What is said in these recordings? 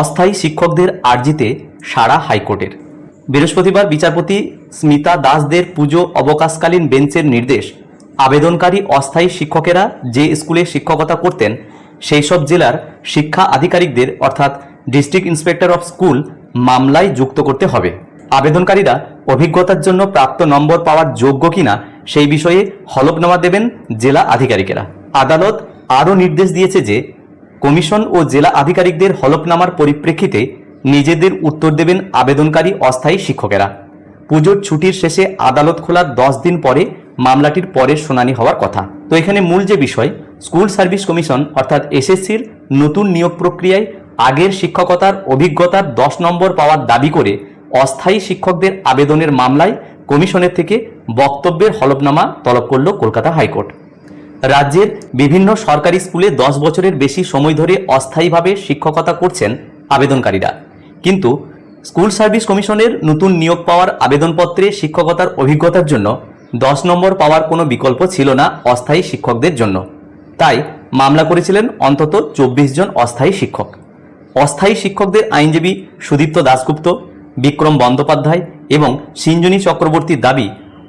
অস্থায়ী শিক্ষকদের আর্জিতে সারা হাইকোর্টের। বৃহস্পতিবার বিচারপতি স্মিতা দাসদের পুজো অবকাশকালীন বেঞ্চের নির্দেশ, আবেদনকারী অস্থায়ী শিক্ষকেরা যে স্কুলে শিক্ষকতা করতেন সেই সব জেলার শিক্ষা আধিকারিকদের, অর্থাৎ ডিস্ট্রিক্ট ইন্সপেক্টর অফ স্কুল, মামলায় যুক্ত করতে হবে। আবেদনকারীরা অভিজ্ঞতার জন্য প্রাপ্ত নম্বর পাওয়ার যোগ্য কিনা সেই বিষয়ে হলফনামা দেবেন জেলা আধিকারিকেরা। আদালত আরও নির্দেশ দিয়েছে যে কমিশন ও জেলা আধিকারিকদের হলফনামার পরিপ্রেক্ষিতে নিজেদের উত্তর দেবেন আবেদনকারী অস্থায়ী শিক্ষকেরা। পুজোর ছুটির শেষে আদালত খোলার দশ দিন পরে মামলাটির পরের শুনানি হওয়ার কথা। তো এখানে মূল যে বিষয়, স্কুল সার্ভিস কমিশন অর্থাৎ এসএসসির নতুন নিয়োগ প্রক্রিয়ায় আগের শিক্ষকতার অভিজ্ঞতার দশ নম্বর পাওয়ার দাবি করে অস্থায়ী শিক্ষকদের আবেদনের মামলায় কমিশনের থেকে বক্তব্যের হলফনামা তলব করল কলকাতা হাইকোর্ট। রাজ্যের বিভিন্ন সরকারি স্কুলে দশ বছরের বেশি সময় ধরে অস্থায়ীভাবে শিক্ষকতা করছেন আবেদনকারীরা। কিন্তু স্কুল সার্ভিস কমিশনের নতুন নিয়োগ পাওয়ার আবেদনপত্রে শিক্ষকতার অভিজ্ঞতার জন্য দশ নম্বর পাওয়ার কোনো বিকল্প ছিল না অস্থায়ী শিক্ষকদের জন্য। তাই মামলা করেছিলেন অন্তত চব্বিশ জন অস্থায়ী শিক্ষক। অস্থায়ী শিক্ষকদের আইনজীবী সুদীপ্ত দাশগুপ্ত, বিক্রম বন্দ্যোপাধ্যায় এবং সিঞ্জনী চক্রবর্তীর দাবি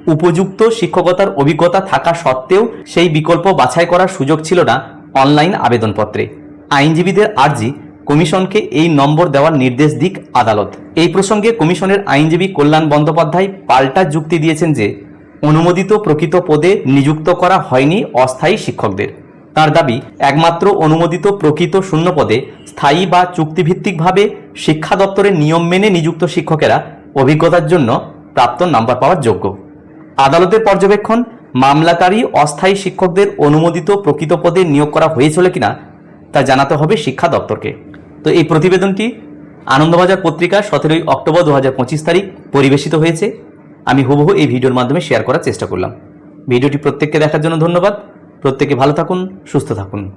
উপযুক্ত শিক্ষকতার অভিজ্ঞতা থাকা সত্ত্বেও সেই বিকল্প বাছাই করার সুযোগ ছিল না অনলাইন আবেদনপত্রে। আইনজীবীদের আর্জি কমিশনকে এই নম্বর দেওয়ার নির্দেশ দিক আদালত। এই প্রসঙ্গে কমিশনের আইনজীবী কল্যাণ বন্দ্যোপাধ্যায় পাল্টা যুক্তি দিয়েছেন যে, অনুমোদিত প্রকৃত পদে নিযুক্ত করা হয়নি অস্থায়ী শিক্ষকদের। তার দাবি, একমাত্র অনুমোদিত প্রকৃত শূন্য পদে স্থায়ী বা চুক্তিভিত্তিকভাবে শিক্ষা দপ্তরের নিয়ম মেনে নিযুক্ত শিক্ষকেরা অভিজ্ঞতার জন্য প্রাপ্ত নাম্বার পাওয়ার যোগ্য। আদালতের পর্যবেক্ষণ, মামলাকারী অস্থায়ী শিক্ষকদের অনুমোদিত প্রকৃত পদে নিয়োগ করা হয়েছিল কিনা, তা জানাতে হবে শিক্ষা দপ্তরকে। তো এই প্রতিবেদনটি আনন্দবাজার পত্রিকা সতেরোই অক্টোবর দু হাজার পঁচিশ তারিখ পরিবেশিত হয়েছে। আমি হুবহু এই ভিডিওর মাধ্যমে শেয়ার করার চেষ্টা করলাম। ভিডিওটি প্রত্যেককে দেখার জন্য ধন্যবাদ। প্রত্যেকে ভালো থাকুন, সুস্থ থাকুন।